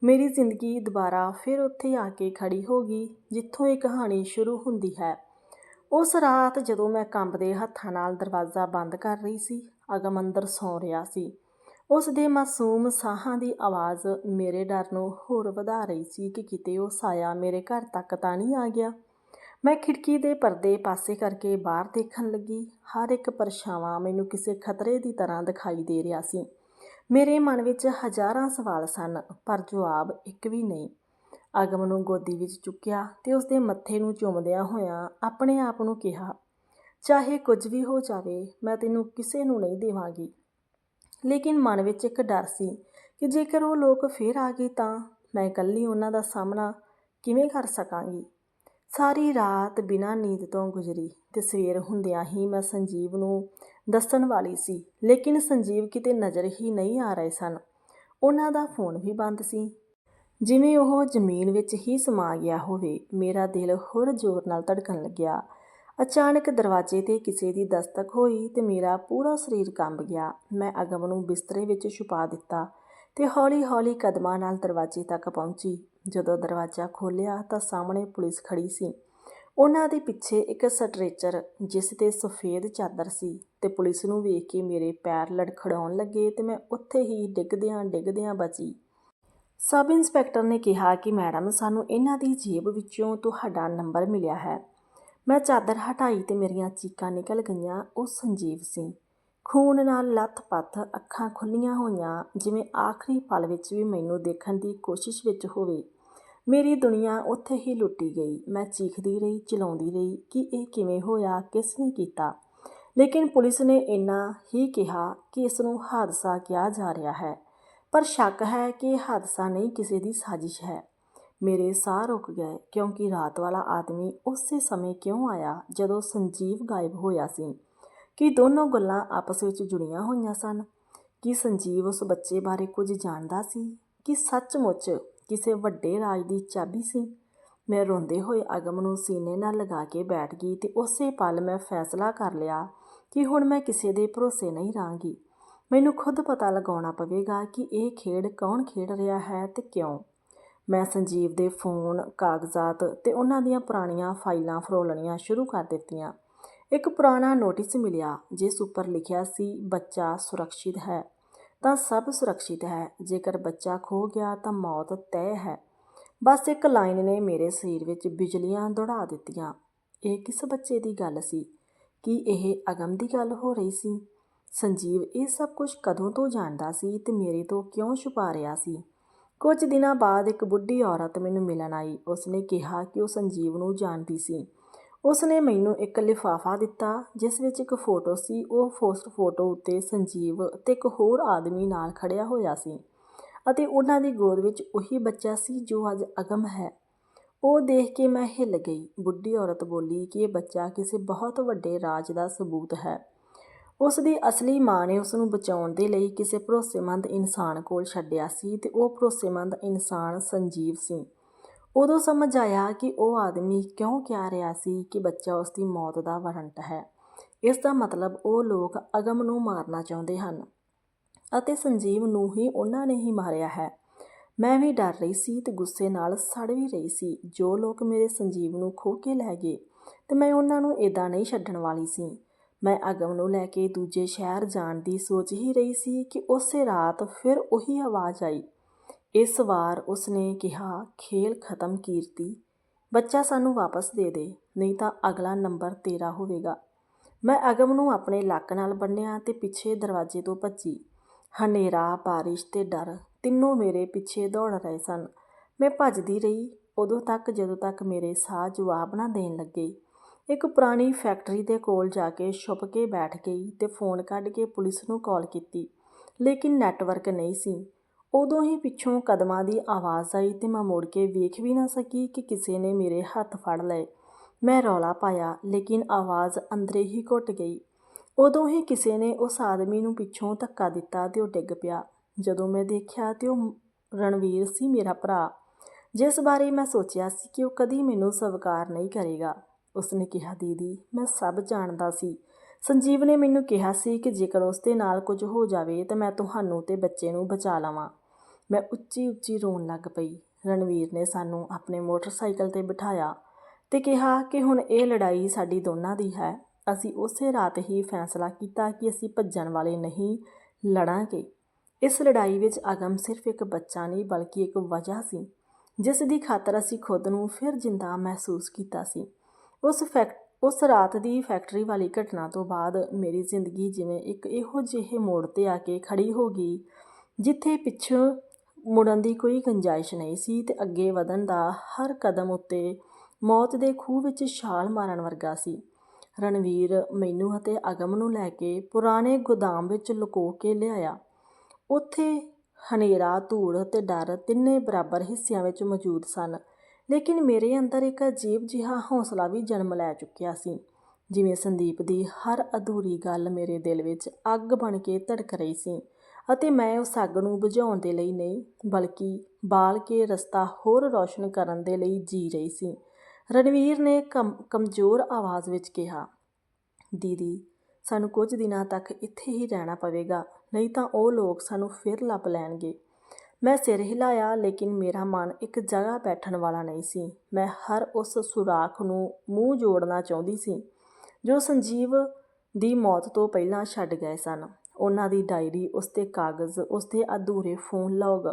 ਮੇਰੀ ਜ਼ਿੰਦਗੀ ਦੁਬਾਰਾ ਫਿਰ ਉੱਥੇ ਆ ਕੇ ਖੜੀ ਹੋ ਗਈ, ਜਿੱਥੋਂ ਇਹ ਕਹਾਣੀ ਸ਼ੁਰੂ ਹੁੰਦੀ ਹੈ। ਉਸ ਰਾਤ ਜਦੋਂ ਮੈਂ ਕੰਬਦੇ ਹੱਥਾਂ ਨਾਲ ਦਰਵਾਜ਼ਾ ਬੰਦ ਕਰ ਰਹੀ ਸੀ, ਅਗਮ ਅੰਦਰ ਸੌਂ ਰਿਹਾ ਸੀ। ਉਸ ਦੇ ਮਾਸੂਮ ਸਾਹਾਂ ਦੀ ਆਵਾਜ਼ ਮੇਰੇ ਡਰ ਨੂੰ ਹੋਰ ਵਧਾ ਰਹੀ ਸੀ ਕਿ ਕਿਤੇ ਉਹ ਸਾਇਆ ਮੇਰੇ ਘਰ ਤੱਕ ਤਾਂ ਨਹੀਂ ਆ ਗਿਆ। ਮੈਂ ਖਿੜਕੀ ਦੇ ਪਰਦੇ ਪਾਸੇ ਕਰਕੇ ਬਾਹਰ ਦੇਖਣ ਲੱਗੀ। ਹਰ ਇੱਕ ਪਰਛਾਵਾਂ ਮੈਨੂੰ ਕਿਸੇ ਖਤਰੇ ਦੀ ਤਰ੍ਹਾਂ ਦਿਖਾਈ ਦੇ ਰਿਹਾ ਸੀ। ਮੇਰੇ ਮਨ ਵਿੱਚ ਹਜ਼ਾਰਾਂ ਸਵਾਲ ਸਨ, ਪਰ ਜਵਾਬ ਇੱਕ ਵੀ ਨਹੀਂ। ਅਗਮ ਨੂੰ ਗੋਦੀ ਵਿੱਚ ਚੁੱਕਿਆ ਤੇ ਉਸਦੇ ਮੱਥੇ ਨੂੰ ਚੁੰਮਦਿਆਂ ਹੋਇਆਂ ਆਪਣੇ ਆਪ ਨੂੰ ਕਿਹਾ, ਚਾਹੇ ਕੁਝ ਵੀ ਹੋ ਜਾਵੇ, ਮੈਂ ਤੈਨੂੰ ਕਿਸੇ ਨੂੰ ਨਹੀਂ ਦੇਵਾਂਗੀ। ਲੇਕਿਨ ਮਨ ਵਿੱਚ ਇੱਕ ਡਰ ਸੀ ਕਿ ਜੇਕਰ ਉਹ ਲੋਕ ਫੇਰ ਆ ਗਏ ਤਾਂ ਮੈਂ ਇਕੱਲੀ ਉਹਨਾਂ ਦਾ ਸਾਹਮਣਾ ਕਿਵੇਂ ਕਰ ਸਕਾਂਗੀ? ਸਾਰੀ ਰਾਤ ਬਿਨਾਂ ਨੀਂਦ ਤੋਂ ਗੁਜ਼ਰੀ ਤੇ ਸਵੇਰ ਹੁੰਦਿਆਂ ਹੀ ਮੈਂ ਸੰਜੀਵ ਨੂੰ ਦੱਸਣ ਵਾਲੀ ਸੀ, ਲੇਕਿਨ ਸੰਜੀਵ ਕਿਤੇ ਨਜ਼ਰ ਹੀ ਨਹੀਂ ਆ ਰਹੇ ਸਨ। ਉਹਨਾਂ ਦਾ ਫੋਨ ਵੀ ਬੰਦ ਸੀ। ਜਿਵੇਂ ਉਹ ਜ਼ਮੀਨ ਵਿੱਚ ਹੀ ਸਮਾ ਗਿਆ ਹੋਵੇ, ਮੇਰਾ ਦਿਲ ਹੋਰ ਜ਼ੋਰ ਨਾਲ ਧੜਕਣ ਲੱਗਿਆ। ਅਚਾਨਕ ਦਰਵਾਜ਼ੇ 'ਤੇ ਕਿਸੇ ਦੀ ਦਸਤਕ ਹੋਈ ਤੇ ਮੇਰਾ ਪੂਰਾ ਸਰੀਰ ਕੰਬ ਗਿਆ। ਮੈਂ ਅਗਮ ਨੂੰ ਬਿਸਤਰੇ ਵਿੱਚ ਛੁਪਾ ਦਿੱਤਾ ਤੇ ਹੌਲੀ-ਹੌਲੀ ਕਦਮਾਂ ਨਾਲ ਦਰਵਾਜ਼ੇ ਤੱਕ ਪਹੁੰਚੀ। ਜਦੋਂ ਦਰਵਾਜ਼ਾ ਖੋਲ੍ਹਿਆ ਤਾਂ ਸਾਹਮਣੇ ਪੁਲਿਸ ਖੜੀ ਸੀ। ਉਹਨਾਂ ਦੇ ਪਿੱਛੇ ਇੱਕ ਸਟਰੇਚਰ, ਜਿਸ ਤੇ ਸਫੇਦ ਚਾਦਰ ਸੀ ਤੇ ਪੁਲਿਸ ਨੂੰ ਵੇਖ ਕੇ ਮੇਰੇ ਪੈਰ ਲੜਖੜਾਉਣ ਲੱਗੇ ਤੇ ਮੈਂ ਉੱਥੇ ਹੀ ਡਿੱਗਦਿਆਂ ਡਿੱਗਦਿਆਂ ਬਚੀ। ਸਬ ਇੰਸਪੈਕਟਰ ਨੇ ਕਿਹਾ ਕਿ ਮੈਡਮ, ਸਾਨੂੰ ਇਹਨਾਂ ਦੀ ਜੇਬ ਵਿੱਚੋਂ ਤੁਹਾਡਾ ਨੰਬਰ ਮਿਲਿਆ ਹੈ। ਮੈਂ ਚਾਦਰ ਹਟਾਈ ਤੇ ਮੇਰੀਆਂ ਚੀਕਾਂ ਨਿਕਲ ਗਈਆਂ, ਉਹ ਸੰਜੀਵ ਸੀ। ਖੂਨ ਨਾਲ ਲੱਥ-ਪੱਥ ਅੱਖਾਂ ਖੁੱਲੀਆਂ ਹੋਈਆਂ, ਜਿਵੇਂ ਆਖਰੀ ਪਲ ਵਿੱਚ ਵੀ ਮੈਨੂੰ ਦੇਖਣ ਦੀ ਕੋਸ਼ਿਸ਼ ਵਿੱਚ ਹੋਵੇ। ਮੇਰੀ ਦੁਨੀਆ ਉੱਥੇ ਹੀ ਲੁੱਟੀ ਗਈ। ਮੈਂ ਚੀਖਦੀ ਰਹੀ, ਚਲਾਉਂਦੀ ਰਹੀ ਕਿ ਇਹ ਕਿਵੇਂ ਹੋਇਆ, ਕਿਸ ਨੇ ਕੀਤਾ। ਲੇਕਿਨ ਪੁਲਿਸ ਨੇ ਇੰਨਾ ਹੀ ਕਿਹਾ ਕਿ ਇਸ ਨੂੰ ਹਾਦਸਾ ਕਿਹਾ ਜਾ ਰਿਹਾ ਹੈ। ਪਰ ਸ਼ੱਕ ਹੈ ਕਿ ਇਹ ਹਾਦਸਾ ਨਹੀਂ ਕਿਸੇ ਦੀ ਸਾਜ਼ਿਸ਼ ਹੈ। ਮੇਰੇ ਸਾਹ ਰੁਕ ਗਏ ਕਿਉਂਕਿ ਰਾਤ ਵਾਲਾ ਆਦਮੀ ਉਸੇ ਸਮੇਂ ਕਿਉਂ ਆਇਆ ਜਦੋਂ ਸੰਜੀਵ ਗਾਇਬ ਹੋਇਆ ਸੀ? ਕਿ ਦੋਨੋਂ ਗੱਲਾਂ ਆਪਸ ਵਿੱਚ ਜੁੜੀਆਂ ਹੋਈਆਂ ਸਨ? ਕਿ ਸੰਜੀਵ ਉਸ ਬੱਚੇ ਬਾਰੇ ਕੁਝ ਜਾਣਦਾ ਸੀ? ਕਿ ਸੱਚਮੁੱਚ ਕਿਸੇ ਵੱਡੇ ਰਾਜ ਦੀ ਚਾਬੀ ਸੀ। ਮੈਂ ਰੋਂਦੇ ਹੋਏ ਅਗਮ ਨੂੰ ਸੀਨੇ ਨਾਲ ਲਗਾ ਕੇ ਬੈਠ ਗਈ ਤੇ ਉਸੇ ਪਲ ਮੈਂ ਫੈਸਲਾ ਕਰ ਲਿਆ ਕਿ ਹੁਣ ਮੈਂ ਕਿਸੇ ਦੇ ਭਰੋਸੇ ਨਹੀਂ ਰਾਂਗੀ। ਮੈਨੂੰ ਖੁਦ ਪਤਾ ਲਗਾਉਣਾ ਪਵੇਗਾ ਕਿ ਇਹ ਖੇਡ ਕੌਣ ਖੇਡ ਰਿਹਾ ਹੈ ਤੇ ਕਿਉਂ। ਮੈਂ ਸੰਜੀਵ ਦੇ ਫੋਨ, ਕਾਗਜ਼ਾਤ ਤੇ ਉਹਨਾਂ ਦੀਆਂ ਪੁਰਾਣੀਆਂ ਫਾਈਲਾਂ ਫਰੋਲਣੀਆਂ ਸ਼ੁਰੂ ਕਰ ਦਿੱਤੀਆਂ। ਇੱਕ ਪੁਰਾਣਾ ਨੋਟਿਸ ਮਿਲਿਆ, ਜਿਸ ਉੱਪਰ ਲਿਖਿਆ ਸੀ, ਬੱਚਾ ਸੁਰੱਖਿਅਤ ਹੈ। ਤਾਂ ਸਭ ਸੁਰੱਖਿਅਤ ਹੈ। ਜੇਕਰ ਬੱਚਾ ਖੋ ਗਿਆ ਤਾਂ ਮੌਤ ਤੈਅ ਹੈ। ਬਸ ਇੱਕ ਲਾਈਨ ਨੇ ਮੇਰੇ ਸਰੀਰ ਵਿੱਚ ਬਿਜਲੀਆਂ ਦੌੜਾ ਦਿੱਤੀਆਂ। ਇਹ ਕਿਸ ਬੱਚੇ ਦੀ ਗੱਲ ਸੀ? ਕੀ ਇਹ ਅਗਮ ਦੀ ਗੱਲ ਹੋ ਰਹੀ ਸੀ? ਸੰਜੀਵ, ਇਹ ਸਭ ਕੁਝ ਕਦੋਂ ਤੋਂ ਜਾਣਦਾ ਸੀ ਤੇ ਮੇਰੇ ਤੋਂ ਕਿਉਂ ਛੁਪਾ ਰਿਹਾ ਸੀ? ਕੁਝ ਦਿਨਾਂ ਬਾਅਦ ਇੱਕ ਬੁੱਢੀ ਔਰਤ ਮੈਨੂੰ ਮਿਲਣ ਆਈ। ਉਸਨੇ ਕਿਹਾ ਕਿ ਉਹ ਸੰਜੀਵ ਨੂੰ ਜਾਣਦੀ ਸੀ। ਉਸਨੇ ਮੈਨੂੰ ਇੱਕ ਲਿਫਾਫਾ ਦਿੱਤਾ, ਜਿਸ ਵਿੱਚ ਇੱਕ ਫੋਟੋ ਸੀ। ਉਹ ਫੋਸਟ ਫੋਟੋ ਉੱਤੇ ਸੰਜੀਵ ਅਤੇ ਇੱਕ ਹੋਰ ਆਦਮੀ ਨਾਲ ਖੜਿਆ ਹੋਇਆ ਸੀ ਅਤੇ ਉਹਨਾਂ ਦੀ ਗੋਦ ਵਿੱਚ ਉਹੀ ਬੱਚਾ ਸੀ ਜੋ ਅੱਜ ਅਗਮ ਹੈ। ਉਹ ਦੇਖ ਕੇ ਮੈਂ ਹਿੱਲ ਗਈ। ਬੁੱਢੀ ਔਰਤ ਬੋਲੀ ਕਿ ਇਹ ਬੱਚਾ ਕਿਸੇ ਬਹੁਤ ਵੱਡੇ ਰਾਜ ਦਾ ਸਬੂਤ ਹੈ। ਉਸ ਦੀ ਅਸਲੀ ਮਾਂ ਨੇ ਉਸ ਨੂੰ ਬਚਾਉਣ ਦੇ ਲਈ ਕਿਸੇ ਭਰੋਸੇਮੰਦ ਇਨਸਾਨ ਕੋਲ ਛੱਡਿਆ ਸੀ ਤੇ ਉਹ ਭਰੋਸੇਮੰਦ ਇਨਸਾਨ ਸੰਜੀਵ ਸੀ। ਉਦੋਂ ਸਮਝ ਆਇਆ ਕਿ ਉਹ ਆਦਮੀ ਕਿਉਂ ਕਹਿ ਰਿਹਾ ਸੀ ਕਿ ਬੱਚਾ ਉਸ ਦੀ ਮੌਤ ਦਾ ਵਾਰੰਟ ਹੈ। ਇਸ ਦਾ ਮਤਲਬ ਉਹ ਲੋਕ ਅਗਮ ਨੂੰ ਮਾਰਨਾ ਚਾਹੁੰਦੇ ਹਨ ਅਤੇ ਸੰਜੀਵ ਨੂੰ ਹੀ ਉਹਨਾਂ ਨੇ ਹੀ ਮਾਰਿਆ ਹੈ। ਮੈਂ ਵੀ ਡਰ ਰਹੀ ਸੀ ਤੇ ਗੁੱਸੇ ਨਾਲ ਸੜ ਵੀ ਰਹੀ ਸੀ। ਜੋ ਲੋਕ ਮੇਰੇ ਸੰਜੀਵ ਨੂੰ ਖੋ ਕੇ ਲੈ ਗਏ ਤੇ ਮੈਂ ਉਹਨਾਂ ਨੂੰ ਇਦਾਂ ਨਹੀਂ ਛੱਡਣ ਵਾਲੀ ਸੀ। ਮੈਂ ਅਗਮ ਨੂੰ ਲੈ ਕੇ ਦੂਜੇ ਸ਼ਹਿਰ ਜਾਣ ਦੀ ਸੋਚ ਹੀ ਰਹੀ ਸੀ ਕਿ ਉਸੇ ਰਾਤ ਫਿਰ ਉਹੀ ਆਵਾਜ਼ ਆਈ। ਇਸ ਵਾਰ ਉਸਨੇ ਕਿਹਾ, ਖੇਲ ਖਤਮ ਕੀਰਤੀ। ਬੱਚਾ ਸਾਨੂੰ ਵਾਪਸ ਦੇ ਦੇ, ਨਹੀਂ ਤਾਂ ਅਗਲਾ ਨੰਬਰ ਤੇਰਾ ਹੋਵੇਗਾ। ਮੈਂ ਅਗਮ ਨੂੰ ਆਪਣੇ ਲੱਕ ਨਾਲ ਬੰਨਿਆ ਤੇ ਪਿੱਛੇ ਦਰਵਾਜ਼ੇ ਤੋਂ ਭੱਜੀ। ਹਨੇਰਾ, ਬਾਰਿਸ਼ ਤੇ ਡਰ ਤਿੰਨੋਂ ਮੇਰੇ ਪਿੱਛੇ ਦੌੜ ਰਹੇ ਸਨ। ਮੈਂ ਭੱਜਦੀ ਰਹੀ। ਉਦੋਂ ਤੱਕ ਜਦੋਂ ਤੱਕ ਮੇਰੇ ਸਾਹ ਜਵਾਬ ਨਾ ਦੇਣ ਲੱਗੇ, ਇੱਕ ਪੁਰਾਣੀ ਫੈਕਟਰੀ ਦੇ ਕੋਲ ਜਾ ਕੇ ਛੁਪ ਕੇ ਬੈਠ ਗਈ ਤੇ ਫੋਨ ਕੱਢ ਕੇ ਪੁਲਿਸ ਨੂੰ ਕਾਲ ਕੀਤੀ। ਲੇਕਿਨ ਨੈਟਵਰਕ ਨਹੀਂ ਸੀ। ਉਦੋਂ ਹੀ ਪਿੱਛੋਂ ਕਦਮਾਂ ਦੀ ਆਵਾਜ਼ ਆਈ ਤੇ ਮੈਂ ਮੁੜ ਕੇ ਵੇਖ ਵੀ ਨਾ ਸਕੀ ਕਿ ਕਿਸੇ ਨੇ ਮੇਰੇ ਹੱਥ ਫੜ ਲਏ। ਮੈਂ ਰੌਲਾ ਪਾਇਆ, ਲੇਕਿਨ ਆਵਾਜ਼ ਅੰਦਰੇ ਹੀ ਘੁੱਟ ਗਈ। ਉਦੋਂ ਹੀ ਕਿਸੇ ਨੇ ਉਸ ਆਦਮੀ ਨੂੰ ਪਿੱਛੋਂ ਧੱਕਾ ਦਿੱਤਾ ਤੇ ਉਹ ਡਿੱਗ ਪਿਆ। ਜਦੋਂ ਮੈਂ ਦੇਖਿਆ ਤੇ ਉਹ ਰਣਵੀਰ ਸੀ ਮੇਰਾ ਭਰਾ, ਜਿਸ ਬਾਰੇ ਮੈਂ ਸੋਚਿਆ ਸੀ ਕਿ ਉਹ ਕਦੀ ਮੈਨੂੰ ਸਵੀਕਾਰ ਨਹੀਂ ਕਰੇਗਾ। ਉਸਨੇ ਕਿਹਾ, ਦੀਦੀ, ਮੈਂ ਸਭ ਜਾਣਦਾ ਸੀ। ਸੰਜੀਵ ਨੇ ਮੈਨੂੰ ਕਿਹਾ ਸੀ ਕਿ ਜੇਕਰ ਉਸ ਦੇ ਨਾਲ ਕੁਝ ਹੋ ਜਾਵੇ ਤਾਂ ਮੈਂ ਤੁਹਾਨੂੰ ਤੇ ਬੱਚੇ ਨੂੰ ਬਚਾ ਲਵਾਂ। ਮੈਂ ਉੱਚੀ ਉੱਚੀ ਰੋਣ ਲੱਗ ਪਈ। ਰਣਵੀਰ ਨੇ ਸਾਨੂੰ ਆਪਣੇ ਮੋਟਰਸਾਈਕਲ ਤੇ ਬਿਠਾਇਆ ਤੇ ਕਿਹਾ ਕਿ ਹੁਣ ਇਹ ਲੜਾਈ ਸਾਡੀ ਦੋਨਾਂ ਦੀ ਹੈ। ਅਸੀਂ ਉਸੇ ਰਾਤ ਹੀ ਫੈਸਲਾ ਕੀਤਾ ਕਿ ਅਸੀਂ ਭੱਜਣ ਵਾਲੇ ਨਹੀਂ ਲੜਾਂਗੇ। ਇਸ ਲੜਾਈ ਵਿੱਚ ਅਗਮ ਸਿਰਫ ਇੱਕ ਬੱਚਾ ਨਹੀਂ, ਬਲਕਿ ਇੱਕ ਵਜ੍ਹਾ ਸੀ, ਜਿਸ ਦੀ ਖਾਤਰ ਅਸੀਂ ਖੁਦ ਨੂੰ ਫਿਰ ਜਿੰਦਾ ਮਹਿਸੂਸ ਕੀਤਾ ਸੀ। ਉਸ ਫੈਕਟ ਉਸ ਰਾਤ ਦੀ ਫੈਕਟਰੀ ਵਾਲੀ ਘਟਨਾ ਤੋਂ ਬਾਅਦ ਮੇਰੀ ਜ਼ਿੰਦਗੀ ਜਿਵੇਂ ਇੱਕ ਇਹੋ ਜਿਹੇ ਮੋੜ ਤੇ ਆ ਕੇ ਖੜੀ ਹੋ ਗਈ, ਜਿੱਥੇ ਪਿੱਛੋਂ ਮੁੜਨ ਦੀ ਕੋਈ ਗੁੰਜਾਇਸ਼ ਨਹੀਂ ਸੀ ਤੇ ਅੱਗੇ ਵਧਣ ਦਾ ਹਰ ਕਦਮ ਉੱਤੇ ਮੌਤ ਦੇ ਖੂਹ ਵਿੱਚ ਛਾਲ ਮਾਰਨ ਵਰਗਾ ਸੀ। ਰਣਵੀਰ ਮੈਨੂੰ ਅਤੇ ਅਗਮ ਨੂੰ ਲੈ ਕੇ ਪੁਰਾਣੇ ਗੋਦਾਮ ਵਿੱਚ ਲੁਕੋ ਕੇ ਲਿਆਇਆ। ਉੱਥੇ ਹਨੇਰਾ, ਧੂੜ ਤੇ ਡਰ ਤਿੰਨੇ ਬਰਾਬਰ ਹਿੱਸਿਆਂ ਵਿੱਚ ਮੌਜੂਦ ਸਨ, ਲੇਕਿਨ ਮੇਰੇ ਅੰਦਰ ਇੱਕ ਅਜੀਬ ਜਿਹਾ ਹੌਸਲਾ ਵੀ ਜਨਮ ਲੈ ਚੁੱਕਿਆ ਸੀ। ਜਿਵੇਂ ਸੰਦੀਪ ਦੀ ਹਰ ਅਧੂਰੀ ਗੱਲ ਮੇਰੇ ਦਿਲ ਵਿੱਚ ਅੱਗ ਬਣ ਕੇ ਧੜਕ ਰਹੀ ਸੀ। ਅਤੇ ਮੈਂ ਉਸ ਅੱਗ ਨੂੰ ਬੁਝਾਉਣ ਦੇ ਲਈ ਨਹੀਂ, ਬਲਕਿ ਬਾਲ ਕੇ ਰਸਤਾ ਹੋਰ ਰੌਸ਼ਨ ਕਰਨ ਦੇ ਲਈ ਜੀ ਰਹੀ ਸੀ। ਰਣਵੀਰ ਨੇ ਕਮ, ਕਮਜ਼ੋਰ ਆਵਾਜ਼ ਵਿੱਚ ਕਿਹਾ, ਦੀਦੀ, ਸਾਨੂੰ ਕੁਝ ਦਿਨਾਂ ਤੱਕ ਇੱਥੇ ਹੀ ਰਹਿਣਾ ਪਵੇਗਾ, ਨਹੀਂ ਤਾਂ ਉਹ ਲੋਕ ਸਾਨੂੰ ਫਿਰ ਲੱਭ ਲੈਣਗੇ। ਮੈਂ ਸਿਰ ਹਿਲਾਇਆ, ਲੇਕਿਨ ਮੇਰਾ ਮਨ ਇੱਕ ਜਗ੍ਹਾ ਬੈਠਣ ਵਾਲਾ ਨਹੀਂ ਸੀ। ਮੈਂ ਹਰ ਉਸ ਸੁਰਾਖ ਨੂੰ ਮੂੰਹ ਜੋੜਨਾ ਚਾਹੁੰਦੀ ਸੀ, ਜੋ ਸੰਜੀਵ ਦੀ ਮੌਤ ਤੋਂ ਪਹਿਲਾਂ ਛੱਡ ਗਏ ਸਨ। ਉਹਨਾਂ ਦੀ ਡਾਇਰੀ ਉਸ ਤੇ ਕਾਗਜ਼, ਉਸ ਦੇ ਅਧੂਰੇ ਫੋਨ ਲੌਗ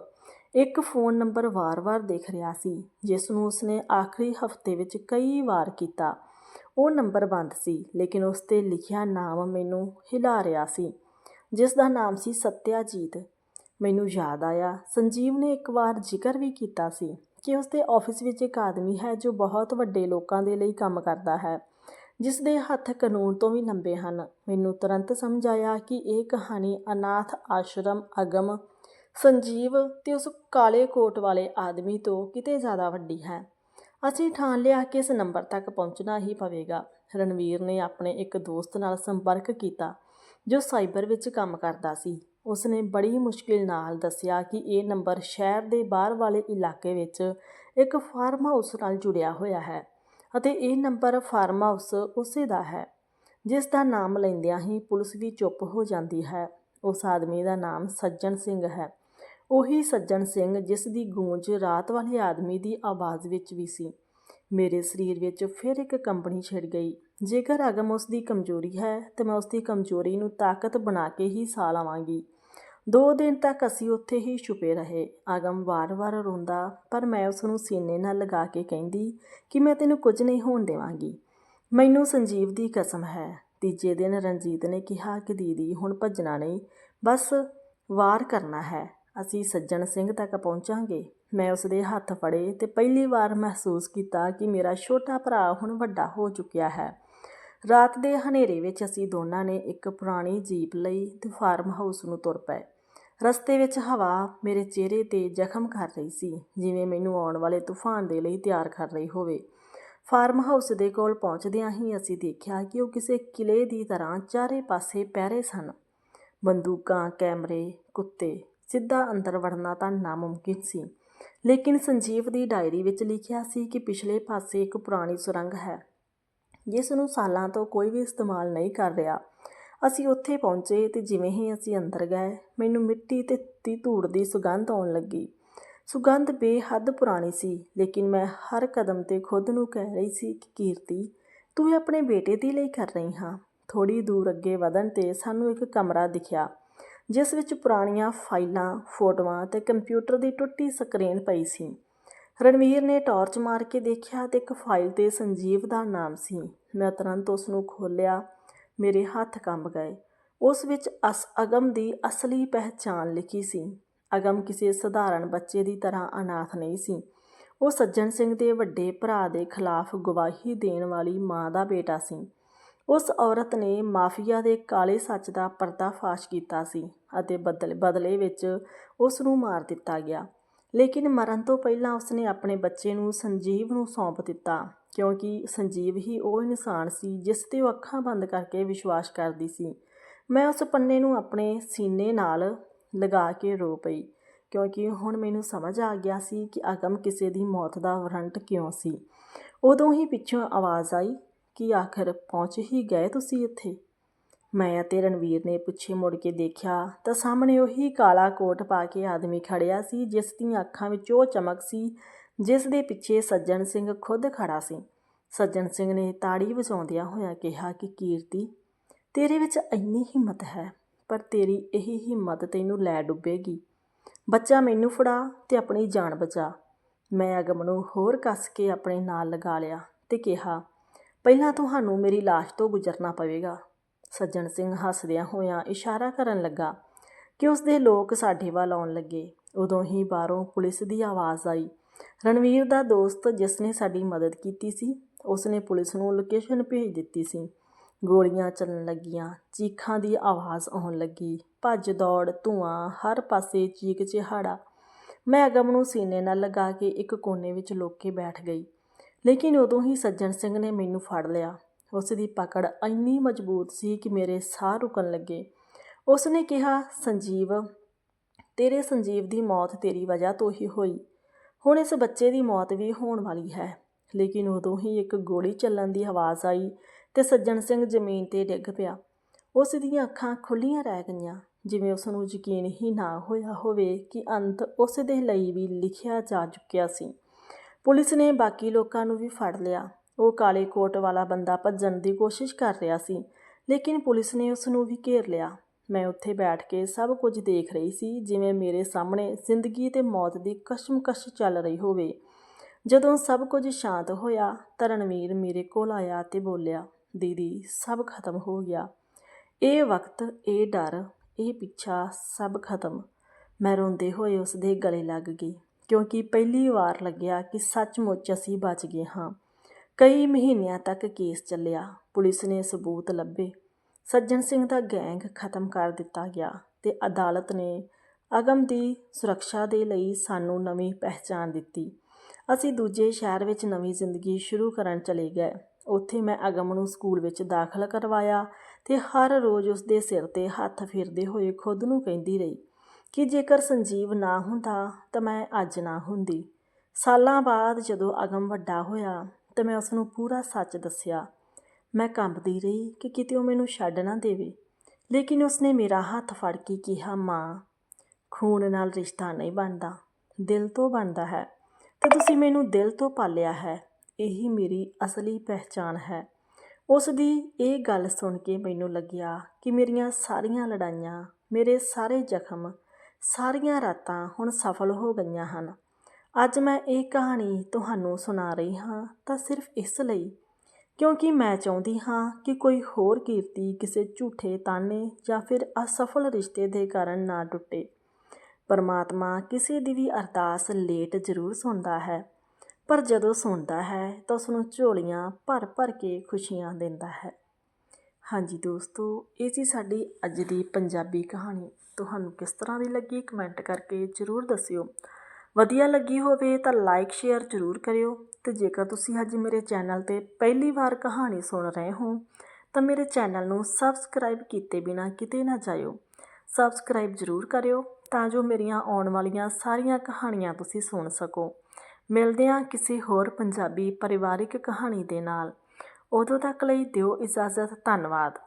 ਇੱਕ ਫੋਨ ਨੰਬਰ ਵਾਰ-ਵਾਰ ਦਿਖ ਰਿਹਾ ਸੀ ਜਿਸ ਨੂੰ ਉਸਨੇ ਆਖਰੀ ਹਫ਼ਤੇ ਵਿੱਚ ਕਈ ਵਾਰ ਕੀਤਾ। ਉਹ ਨੰਬਰ ਬੰਦ ਸੀ, ਲੇਕਿਨ ਉਸ ਤੇ ਲਿਖਿਆ ਨਾਮ ਮੈਨੂੰ ਹਿਲਾ ਰਿਹਾ ਸੀ, ਜਿਸ ਦਾ ਨਾਮ ਸੀ ਸਤਿਆਜੀਤ। ਮੈਨੂੰ ਯਾਦ ਆਇਆ, ਸੰਜੀਵ ਨੇ ਇੱਕ ਵਾਰ ਜ਼ਿਕਰ ਵੀ ਕੀਤਾ ਸੀ ਕਿ ਉਸ ਦੇ ਆਫਿਸ ਵਿੱਚ ਇੱਕ ਆਦਮੀ ਹੈ ਜੋ ਬਹੁਤ ਵੱਡੇ ਲੋਕਾਂ ਦੇ ਲਈ ਕੰਮ ਕਰਦਾ ਹੈ। ਜਿਸ ਦੇ ਹੱਥ ਕਾਨੂੰਨ ਤੋਂ ਵੀ ਲੰਬੇ ਹਨ। ਮੈਨੂੰ ਤੁਰੰਤ ਸਮਝ ਆਇਆ ਕਿ ਇਹ ਕਹਾਣੀ ਅਨਾਥ ਆਸ਼ਰਮ, ਅਗਮ, ਸੰਜੀਵ ਤੇ ਉਸ ਕਾਲੇ ਕੋਟ ਵਾਲੇ ਆਦਮੀ ਤੋਂ ਕਿਤੇ ਜ਼ਿਆਦਾ ਵੱਡੀ ਹੈ। ਅਸੀਂ ਠਾਣ ਲਿਆ ਕਿ ਇਸ ਨੰਬਰ ਤੱਕ ਪਹੁੰਚਣਾ ਹੀ ਪਵੇਗਾ। ਰਣਵੀਰ ਨੇ ਆਪਣੇ ਇੱਕ ਦੋਸਤ ਨਾਲ ਸੰਪਰਕ ਕੀਤਾ, ਜੋ ਸਾਈਬਰ ਵਿੱਚ ਕੰਮ ਕਰਦਾ ਸੀ। ਉਸਨੇ ਬੜੀ ਮੁਸ਼ਕਿਲ ਨਾਲ ਦੱਸਿਆ ਕਿ ਇਹ ਨੰਬਰ ਸ਼ਹਿਰ ਦੇ ਬਾਹਰ ਵਾਲੇ ਇਲਾਕੇ ਵਿੱਚ ਇੱਕ ਫਾਰਮ ਹਾਊਸ ਨਾਲ ਜੁੜਿਆ ਹੋਇਆ ਹੈ। ਅਤੇ ਇਹ ਨੰਬਰ ਫਾਰਮ ਹਾਊਸ ਉਸੇ ਦਾ ਹੈ, ਜਿਸ ਦਾ ਨਾਮ ਲੈਂਦਿਆਂ ਹੀ ਪੁਲਿਸ ਵੀ ਚੁੱਪ ਹੋ ਜਾਂਦੀ ਹੈ। ਉਸ ਆਦਮੀ ਦਾ ਨਾਮ ਸੱਜਣ ਸਿੰਘ ਹੈ। ਉਹੀ ਸੱਜਣ ਸਿੰਘ ਜਿਸ ਦੀ ਗੂੰਜ ਰਾਤ ਵਾਲੇ ਆਦਮੀ ਦੀ ਆਵਾਜ਼ ਵਿੱਚ ਵੀ ਸੀ। ਮੇਰੇ ਸਰੀਰ ਵਿੱਚ ਫਿਰ ਇੱਕ ਕੰਪਨੀ ਛਿੜ ਗਈ। ਜੇਕਰ ਅਗਮ ਉਸ ਦੀ ਕਮਜ਼ੋਰੀ ਹੈ, ਤਾਂ ਮੈਂ ਉਸ ਦੀ ਕਮਜ਼ੋਰੀ ਨੂੰ ਤਾਕਤ ਬਣਾ ਕੇ ਹੀ ਸਾਹ ਲਵਾਂਗੀ। ਦੋ ਦਿਨ ਤੱਕ ਅਸੀਂ ਉੱਥੇ ਹੀ ਛੁਪੇ ਰਹੇ। ਆਗਮ ਵਾਰ-ਵਾਰ ਰੋਂਦਾ, ਪਰ ਮੈਂ ਉਸ ਨੂੰ ਸੀਨੇ ਨਾਲ ਲਗਾ ਕੇ ਕਹਿੰਦੀ ਕਿ ਮੈਂ ਤੈਨੂੰ ਕੁਝ ਨਹੀਂ ਹੋਣ ਦੇਵਾਂਗੀ। ਮੈਨੂੰ ਸੰਜੀਵ ਦੀ ਕਸਮ ਹੈ। ਤੀਜੇ ਦਿਨ ਰਣਜੀਤ ਨੇ ਕਿਹਾ ਕਿ ਦੀਦੀ ਹੁਣ ਭੱਜਣਾ ਨਹੀਂ, ਬਸ ਵਾਰ ਕਰਨਾ ਹੈ। ਅਸੀਂ ਸੱਜਣ ਸਿੰਘ ਤੱਕ ਪਹੁੰਚਾਂਗੇ। ਮੈਂ ਉਸ ਦੇ ਹੱਥ ਫੜੇ ਤੇ ਪਹਿਲੀ ਵਾਰ ਮਹਿਸੂਸ ਕੀਤਾ ਕਿ ਮੇਰਾ ਛੋਟਾ ਭਰਾ ਹੁਣ ਵੱਡਾ ਹੋ ਚੁੱਕਿਆ ਹੈ। ਰਾਤ ਦੇ ਹਨੇਰੇ ਵਿੱਚ ਅਸੀਂ ਦੋਨਾਂ ਨੇ ਇੱਕ ਪੁਰਾਣੀ ਜੀਪ ਲਈ ਤੇ ਫਾਰਮ ਹਾਊਸ ਨੂੰ ਤੁਰ ਪਏ। ਰਸਤੇ ਵਿੱਚ ਹਵਾ ਮੇਰੇ ਚਿਹਰੇ ਤੇ ਜ਼ਖਮ ਕਰ ਰਹੀ ਸੀ, ਜਿਵੇਂ ਮੈਨੂੰ ਆਉਣ ਵਾਲੇ ਤੂਫਾਨ ਦੇ ਲਈ ਤਿਆਰ ਕਰ ਰਹੀ ਹੋਵੇ। ਫਾਰਮ ਹਾਊਸ ਦੇ ਕੋਲ ਪਹੁੰਚਦਿਆਂ ਹੀ ਅਸੀਂ ਦੇਖਿਆ ਕਿ ਉਹ ਕਿਸੇ ਕਿਲੇ ਦੀ ਤਰ੍ਹਾਂ ਚਾਰੇ ਪਾਸੇ ਪਹਿਰੇ ਸਨ। ਬੰਦੂਕਾਂ, ਕੈਮਰੇ, ਕੁੱਤੇ, ਸਿੱਧਾ ਅੰਦਰ ਵੜਨਾ ਤਾਂ ਨਾਮੁਮਕਿਨ ਸੀ, ਲੇਕਿਨ ਸੰਜੀਵ ਦੀ ਡਾਇਰੀ ਵਿੱਚ ਲਿਖਿਆ ਸੀ ਕਿ ਪਿਛਲੇ ਪਾਸੇ ਇੱਕ ਪੁਰਾਣੀ ਸੁਰੰਗ ਹੈ। ਜਿਸ ਨੂੰ ਸਾਲਾਂ ਤੋਂ ਕੋਈ ਵੀ ਇਸਤੇਮਾਲ ਨਹੀਂ ਕਰ ਰਿਹਾ। ਅਸੀਂ ਉੱਥੇ ਪਹੁੰਚੇ ਤੇ ਜਿਵੇਂ ਹੀ ਅਸੀਂ ਅੰਦਰ ਗਏ, ਮੈਨੂੰ ਮਿੱਟੀ ਤੇ ਤੀ ਧੂੜ ਦੀ ਸੁਗੰਧ ਆਉਣ ਲੱਗੀ। ਸੁਗੰਧ ਬੇਹੱਦ ਪੁਰਾਣੀ ਸੀ, ਲੇਕਿਨ ਮੈਂ ਹਰ ਕਦਮ ਤੇ ਖੁਦ ਨੂੰ ਕਹਿ ਰਹੀ ਸੀ ਕਿ ਕੀਰਤੀ, ਤੂੰ ਇਹ ਆਪਣੇ ਬੇਟੇ ਦੀ ਲਈ ਕਰ ਰਹੀ ਹਾਂ। ਥੋੜੀ ਦੂਰ ਅੱਗੇ ਵਧਣ ਤੇ ਸਾਨੂੰ ਇੱਕ ਕਮਰਾ ਦਿਖਿਆ, ਜਿਸ ਵਿੱਚ ਪੁਰਾਣੀਆਂ ਫਾਈਲਾਂ, ਫੋਟੋਆਂ ਤੇ ਕੰਪਿਊਟਰ ਦੀ ਟੁੱਟੀ ਸਕਰੀਨ ਪਈ ਸੀ। ਰਣਵੀਰ ਨੇ ਟਾਰਚ ਮਾਰ ਕੇ ਦੇਖਿਆ ਤੇ ਇੱਕ ਫਾਈਲ ਤੇ ਸੰਜੀਵ ਦਾ ਨਾਮ ਸੀ। ਮੈਂ ਤੁਰੰਤ ਉਸ ਨੂੰ ਖੋਲ੍ਹਿਆ ਮੇਰੇ ਹੱਥ ਕੰਬ ਗਏ। ਉਸ ਵਿੱਚ ਅਸ ਅਗਮ ਦੀ ਅਸਲੀ ਪਹਿਚਾਣ ਲਿਖੀ ਸੀ। ਅਗਮ ਕਿਸੇ ਸਧਾਰਨ ਬੱਚੇ ਦੀ ਤਰ੍ਹਾਂ ਅਨਾਥ ਨਹੀਂ ਸੀ। ਉਹ ਸੱਜਣ ਸਿੰਘ ਦੇ ਵੱਡੇ ਭਰਾ ਦੇ ਖਿਲਾਫ ਗਵਾਹੀ ਦੇਣ ਵਾਲੀ ਮਾਂ ਦਾ ਬੇਟਾ ਸੀ। ਉਸ ਔਰਤ ਨੇ ਮਾਫੀਆ ਦੇ ਕਾਲੇ ਸੱਚ ਦਾ ਪਰਦਾਫਾਸ਼ ਕੀਤਾ ਸੀ ਅਤੇ ਬਦਲੇ ਬਦਲੇ ਵਿੱਚ ਉਸ ਨੂੰ ਮਾਰ ਦਿੱਤਾ ਗਿਆ। ਲੇਕਿਨ ਮਰਨ ਤੋਂ ਪਹਿਲਾਂ ਉਸਨੇ ਆਪਣੇ ਬੱਚੇ ਨੂੰ ਸੰਜੀਵ ਨੂੰ ਸੌਂਪ ਦਿੱਤਾ। ਕਿਉਂਕਿ ਸੰਜੀਵ ਹੀ ਉਹ ਇਨਸਾਨ ਸੀ ਜਿਸ ਤੇ ਉਹ ਅੱਖਾਂ ਬੰਦ ਕਰਕੇ ਵਿਸ਼ਵਾਸ ਕਰਦੀ ਸੀ। ਮੈਂ ਉਸ ਪੰਨੇ ਨੂੰ ਆਪਣੇ ਸੀਨੇ ਨਾਲ ਲਗਾ ਕੇ ਰੋ ਪਈ, ਕਿਉਂਕਿ ਹੁਣ ਮੈਨੂੰ ਸਮਝ ਆ ਗਿਆ ਸੀ ਕਿ ਅਗਮ ਕਿਸੇ ਦੀ ਮੌਤ ਦਾ ਵਾਰੰਟ ਕਿਉਂ ਸੀ। ਉਦੋਂ ਹੀ ਪਿੱਛੋਂ ਆਵਾਜ਼ ਆਈ, ਕਿ ਆਖਰ, ਪਹੁੰਚ ਹੀ ਗਏ ਤੁਸੀਂ ਇੱਥੇ? ਮੈਂ ਅਤੇ ਰਣਵੀਰ ਨੇ ਪਿੱਛੇ ਮੁੜ ਕੇ ਦੇਖਿਆ ਤਾਂ ਸਾਹਮਣੇ ਉਹੀ ਕਾਲਾ ਕੋਟ ਪਾ ਕੇ ਆਦਮੀ ਖੜਿਆ ਸੀ ਜਿਸ ਦੀਆਂ ਅੱਖਾਂ ਵਿੱਚ ਉਹ ਚਮਕ ਸੀ ਜਿਸ ਦੇ ਪਿੱਛੇ ਸੱਜਣ ਸਿੰਘ ਖੁਦ ਖੜਾ ਸੀ। ਸੱਜਣ ਸਿੰਘ ਨੇ ਤਾੜੀ ਵਜਾਉਂਦਿਆਂ ਹੋਇਆਂ ਕਿਹਾ ਕਿ, ਕੀਰਤੀ, ਤੇਰੇ ਵਿੱਚ ਇੰਨੀ ਹਿੰਮਤ ਹੈ, ਪਰ ਤੇਰੀ ਇਹੀ ਹਿੰਮਤ ਤੈਨੂੰ ਲੈ ਡੁੱਬੇਗੀ। ਬੱਚਾ ਮੈਨੂੰ ਫੜਾ ਤੇ ਆਪਣੀ ਜਾਨ ਬਚਾ। ਮੈਂ ਅਗਮ ਨੂੰ ਹੋਰ ਕੱਸ ਕੇ ਆਪਣੇ ਨਾਲ ਲਗਾ ਲਿਆ ਤੇ ਕਿਹਾ, ਪਹਿਲਾਂ ਤੁਹਾਨੂੰ ਮੇਰੀ ਲਾਸ਼ ਤੋਂ ਗੁਜ਼ਰਨਾ ਪਵੇਗਾ। ਸੱਜਣ ਸਿੰਘ ਹੱਸਦਿਆਂ ਹੋਇਆਂ ਇਸ਼ਾਰਾ ਕਰਨ ਲੱਗਾ ਕਿ ਉਸ ਦੇ ਲੋਕ ਸਾਡੇ ਵੱਲ ਆਉਣ ਲੱਗੇ। ਉਦੋਂ ਹੀ ਬਾਹਰੋਂ ਪੁਲਿਸ ਦੀ ਆਵਾਜ਼ ਆਈ ਰਣਵੀਰ ਦਾ ਦੋਸਤ ਜਿਸ ਨੇ ਸਾਡੀ ਮਦਦ ਕੀਤੀ ਸੀ ਉਸ ਨੇ ਪੁਲਿਸ ਨੂੰ ਲੋਕੇਸ਼ਨ ਭੇਜ ਦਿੱਤੀ ਸੀ। ਗੋਲੀਆਂ ਚੱਲਣ ਲੱਗੀਆਂ, ਚੀਖਾਂ ਦੀ ਆਵਾਜ਼ ਆਉਣ ਲੱਗੀ। ਭੱਜ ਦੌੜ, ਧੂਆਂ, ਹਰ ਪਾਸੇ ਚੀਕ ਚਿਹਾੜਾ। ਮੈਂ ਅਗਮ ਨੂੰ ਸੀਨੇ ਨਾਲ ਲਗਾ ਕੇ ਇੱਕ ਕੋਨੇ ਵਿੱਚ ਲੁੱਕ ਕੇ ਬੈਠ ਗਈ। ਲੇਕਿਨ ਉਦੋਂ ਹੀ ਸੱਜਣ ਸਿੰਘ ਨੇ ਮੈਨੂੰ ਫੜ ਲਿਆ। ਉਸ ਦੀ ਪਕੜ ਇੰਨੀ ਮਜ਼ਬੂਤ ਸੀ ਕਿ ਮੇਰੇ ਸਾਹ ਰੁਕਣ ਲੱਗੇ। ਉਸ ਨੇ ਕਿਹਾ, ਸੰਜੀਵ, ਤੇਰੇ ਸੰਜੀਵ ਦੀ ਮੌਤ ਤੇਰੀ ਵਜ੍ਹਾ ਤੋਂ ਹੀ ਹੋਈ। ਹੁਣ ਇਸ ਬੱਚੇ ਦੀ ਮੌਤ ਵੀ ਹੋਣ ਵਾਲੀ ਹੈ। ਲੇਕਿਨ ਉਦੋਂ ਹੀ ਇੱਕ ਗੋਲੀ ਚੱਲਣ ਦੀ ਆਵਾਜ਼ ਆਈ ਤੇ ਸੱਜਣ ਸਿੰਘ ਜ਼ਮੀਨ ਤੇ ਡਿੱਗ ਪਿਆ। ਉਸ ਦੀਆਂ ਅੱਖਾਂ ਖੁੱਲੀਆਂ ਰਹਿ ਗਈਆਂ। ਜਿਵੇਂ ਉਸ ਨੂੰ ਯਕੀਨ ਹੀ ਨਾ ਹੋਇਆ ਹੋਵੇ ਕਿ ਅੰਤ ਉਸ ਦੇ ਲਈ ਵੀ ਲਿਖਿਆ ਜਾ ਚੁੱਕਿਆ ਸੀ। ਪੁਲਿਸ ਨੇ ਬਾਕੀ ਲੋਕਾਂ ਨੂੰ ਵੀ ਫੜ ਲਿਆ। ਉਹ ਕਾਲੇ ਕੋਟ ਵਾਲਾ ਬੰਦਾ ਭੱਜਣ ਦੀ ਕੋਸ਼ਿਸ਼ ਕਰ ਰਿਹਾ ਸੀ, ਲੇਕਿਨ ਪੁਲਿਸ ਨੇ ਉਸ ਨੂੰ ਵੀ ਘੇਰ ਲਿਆ। ਮੈਂ ਉੱਥੇ ਬੈਠ ਕੇ ਸਭ ਕੁਝ ਦੇਖ ਰਹੀ ਸੀ, ਜਿਵੇਂ ਮੇਰੇ ਸਾਹਮਣੇ ਜ਼ਿੰਦਗੀ ਤੇ ਮੌਤ ਦੀ ਕਸ਼ਮਕਸ਼ ਚੱਲ ਰਹੀ ਹੋਵੇ। ਜਦੋਂ ਸਭ ਕੁਝ ਸ਼ਾਂਤ ਹੋਇਆ ਤਾਂ ਮੇਰੇ ਕੋਲ ਆਇਆ ਤੇ ਬੋਲਿਆ, ਦੀਦੀ, ਸਭ ਖਤਮ ਹੋ ਗਿਆ। ਇਹ ਵਕਤ, ਇਹ ਡਰ, ਇਹ ਪਿੱਛਾ ਸਭ ਖਤਮ। ਮੈਂ ਰੋਂਦੇ ਹੋਏ ਉਸ ਦੇ ਗਲੇ ਲੱਗ ਗਈ, ਕਿਉਂਕਿ ਪਹਿਲੀ ਵਾਰ ਲੱਗਿਆ ਕਿ ਸੱਚਮੁੱਚ ਅਸੀਂ ਬਚ ਗਏ ਹਾਂ। ਕਈ ਮਹੀਨਿਆਂ ਤੱਕ ਕੇਸ ਚੱਲਿਆ, ਪੁਲਿਸ ਨੇ ਸਬੂਤ ਲੱਭੇ ਸੱਜਣ ਸਿੰਘ ਦਾ ਗੈਂਗ ਖਤਮ ਕਰ ਦਿੱਤਾ ਗਿਆ ਤੇ ਅਦਾਲਤ ਨੇ ਅਗਮ ਦੀ ਸੁਰੱਖਿਆ ਦੇ ਲਈ ਸਾਨੂੰ ਨਵੀਂ ਪਹਿਚਾਨ ਦਿੱਤੀ। ਅਸੀਂ ਦੂਜੇ ਸ਼ਹਿਰ ਵਿੱਚ ਨਵੀਂ ਜ਼ਿੰਦਗੀ ਸ਼ੁਰੂ ਕਰਨ ਚਲੇ ਗਏ। ਉੱਥੇ ਮੈਂ ਅਗਮ ਨੂੰ ਸਕੂਲ ਵਿੱਚ ਦਾਖਲ ਕਰਵਾਇਆ ਤੇ ਹਰ ਰੋਜ਼ ਉਸ ਦੇ ਸਿਰ ਤੇ ਹੱਥ ਫੇਰਦੇ ਹੋਏ ਖੁਦ ਨੂੰ ਕਹਿੰਦੀ ਰਹੀ ਕਿ ਜੇਕਰ ਸੰਜੀਵ ਨਾ ਹੁੰਦਾ ਤਾਂ ਮੈਂ ਅੱਜ ਨਾ ਹੁੰਦੀ। ਸਾਲਾਂ ਬਾਅਦ ਜਦੋਂ ਅਗਮ ਵੱਡਾ ਹੋਇਆ ਤਾਂ ਮੈਂ ਉਸ ਨੂੰ ਪੂਰਾ ਸੱਚ ਦੱਸਿਆ ਮੈਂ ਕੰਬਦੀ ਰਹੀ ਕਿ ਕਿਤੇ ਉਹ ਮੈਨੂੰ ਛੱਡ ਨਾ ਦੇਵੇ। ਲੇਕਿਨ ਉਸਨੇ ਮੇਰਾ ਹੱਥ ਫੜ ਕੇ ਕਿਹਾ, ਮਾਂ, ਖੂਨ ਨਾਲ ਰਿਸ਼ਤਾ ਨਹੀਂ ਬਣਦਾ। ਦਿਲ ਤੋਂ ਬਣਦਾ ਹੈ। ਤੇ ਤੁਸੀਂ ਮੈਨੂੰ ਦਿਲ ਤੋਂ ਪਾਲਿਆ ਹੈ। ਇਹੀ ਮੇਰੀ ਅਸਲੀ ਪਹਿਚਾਨ ਹੈ। ਉਸ ਦੀ ਇਹ ਗੱਲ ਸੁਣ ਕੇ ਮੈਨੂੰ ਲੱਗਿਆ ਕਿ ਮੇਰੀਆਂ ਸਾਰੀਆਂ ਲੜਾਈਆਂ, ਮੇਰੇ ਸਾਰੇ ਜ਼ਖਮ, ਸਾਰੀਆਂ ਰਾਤਾਂ ਹੁਣ ਸਫਲ ਹੋ ਗਈਆਂ ਹਨ। ਅੱਜ ਮੈਂ ਇਹ ਕਹਾਣੀ ਤੁਹਾਨੂੰ ਸੁਣਾ ਰਹੀ ਹਾਂ ਤਾਂ ਸਿਰਫ ਇਸ ਲਈ ਕਿਉਂਕਿ ਮੈਂ ਚਾਹੁੰਦੀ ਹਾਂ ਕਿ ਕੋਈ ਹੋਰ ਕੀਰਤੀ ਕਿਸੇ ਝੂਠੇ ਤਾਨੇ ਜਾਂ ਫਿਰ ਅਸਫਲ ਰਿਸ਼ਤੇ ਦੇ ਕਾਰਨ ਨਾ ਟੁੱਟੇ। ਪਰਮਾਤਮਾ ਕਿਸੇ ਦੀ ਵੀ ਅਰਦਾਸ ਲੇਟ ਜ਼ਰੂਰ ਸੁਣਦਾ ਹੈ, ਪਰ ਜਦੋਂ ਸੁਣਦਾ ਹੈ ਤਾਂ ਉਸ ਨੂੰ ਝੋਲੀਆਂ ਭਰ ਭਰ ਕੇ ਖੁਸ਼ੀਆਂ ਦਿੰਦਾ ਹੈ। ਹਾਂਜੀ ਦੋਸਤੋ, ਇਹ ਸੀ ਸਾਡੀ ਅੱਜ ਦੀ ਪੰਜਾਬੀ ਕਹਾਣੀ। ਤੁਹਾਨੂੰ ਕਿਸ ਤਰ੍ਹਾਂ ਦੀ ਲੱਗੀ ਕਮੈਂਟ ਕਰਕੇ ਜ਼ਰੂਰ ਦੱਸਿਓ। ਵਧੀਆ ਲੱਗੀ ਹੋਵੇ ਤਾਂ ਲਾਈਕ ਸ਼ੇਅਰ ਜ਼ਰੂਰ ਕਰਿਓ। ਤੇ ਜੇਕਰ ਤੁਸੀਂ ਅੱਜ ਮੇਰੇ ਚੈਨਲ ਤੇ ਪਹਿਲੀ ਵਾਰ ਕਹਾਣੀ ਸੁਣ ਰਹੇ ਹੋ, ਤਾਂ ਮੇਰੇ ਚੈਨਲ ਨੂੰ ਸਬਸਕ੍ਰਾਈਬ ਕੀਤੇ ਬਿਨਾ ਕਿਤੇ ਨਾ ਜਾਇਓ। ਸਬਸਕ੍ਰਾਈਬ ਜ਼ਰੂਰ ਕਰਿਓ ਤਾਂ ਜੋ ਮੇਰੀਆਂ ਆਉਣ ਵਾਲੀਆਂ ਸਾਰੀਆਂ ਕਹਾਣੀਆਂ ਤੁਸੀਂ ਸੁਣ ਸਕੋ। ਮਿਲਦੇ ਹਾਂ ਕਿਸੇ ਹੋਰ ਪੰਜਾਬੀ ਪਰਿਵਾਰਿਕ ਕਹਾਣੀ ਦੇ ਨਾਲ। ਉਦੋਂ ਤੱਕ ਲਈ ਦਿਓ ਇਜਾਜ਼ਤ, ਧੰਨਵਾਦ।